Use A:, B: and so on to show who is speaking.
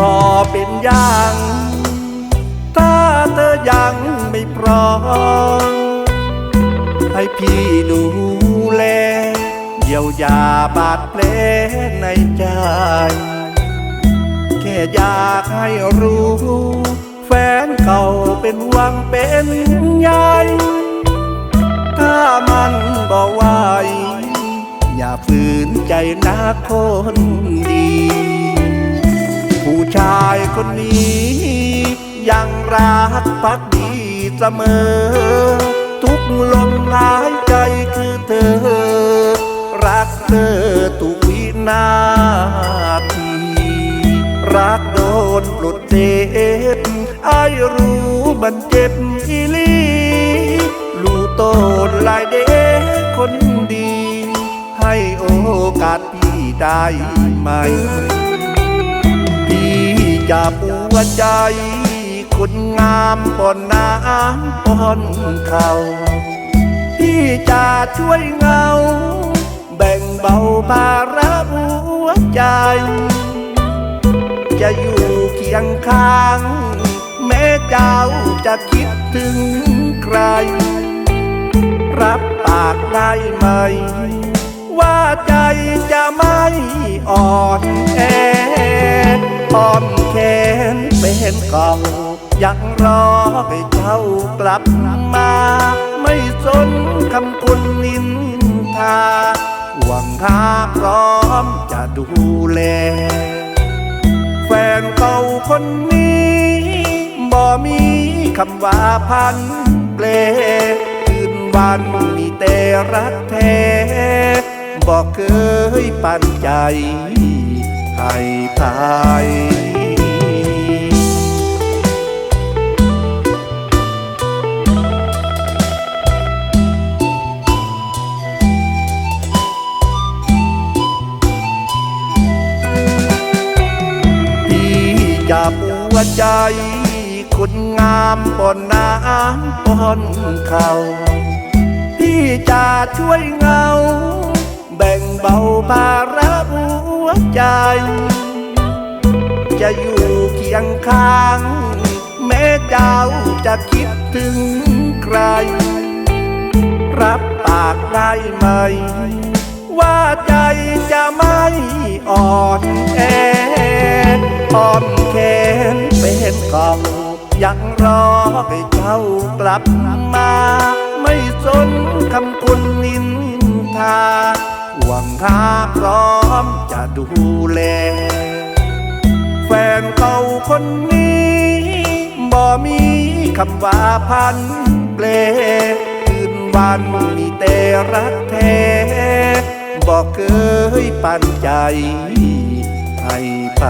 A: อย่างถ้าเธอยังไม่พร้อมให้พี่ดูแลเยียวยาบาดแผลในใจ แค่อยากให้รู้ แฟนเก่าเป็นหวังเป็นใยถ้ามันบอกไหวอย่าฝืนใจนะคนดี ชายคนนี้ ยังรักพักดีเสมอ ทุกลมหายใจคือเธอ รักเธอทุกวินาที รักโดนปลุดเจ็บไอายรู้มันเจ็บอีลีรู้โตนลายเด็กคนดี ให้โอกาสพี่ได้ไหม พี่จะปัวใจคนงามปอนน้ำปอนเขาพี่จะช่วยเงา แบ่งเบาภาระหัวใจ จะอยู่เคียงข้าง แม้เจ้าจะคิดถึงใคร รับปากได้ไหม ว่าใจจะไม่อ่อนแอ อ้อมแขนเป็นเก่ายังรอให้เจ้ากลับมา ไม่สนคำคุณนินทาหวังหาพร้อมจะดูแล แฟนเก่าคนนี้บ่มีคำว่าพันเปลคืนวันมีแต่รักแท้บอกเคยปันใจ ให้ภายพี่จะปัวใจคนงามปอนน้ำปอนเขาพี่จะช่วยเงา แบ่งเบาภาระ ใจ จะอยู่เคียงข้าง แม้เจ้าจะคิดถึงใคร รับปากได้ไหม ว่าใจจะไม่อ่อนแออ้อมแขนเป็นเก่ายังรอให้เจ้ากลับมา ไม่สนคำคุณนินทาหวังหาพร้อม ดูแล แฟนเก่าคนนี้บ่มีคำว่าพันเปลคืนวันมีแต่รักแท้บอกเคยปันใจให้ไป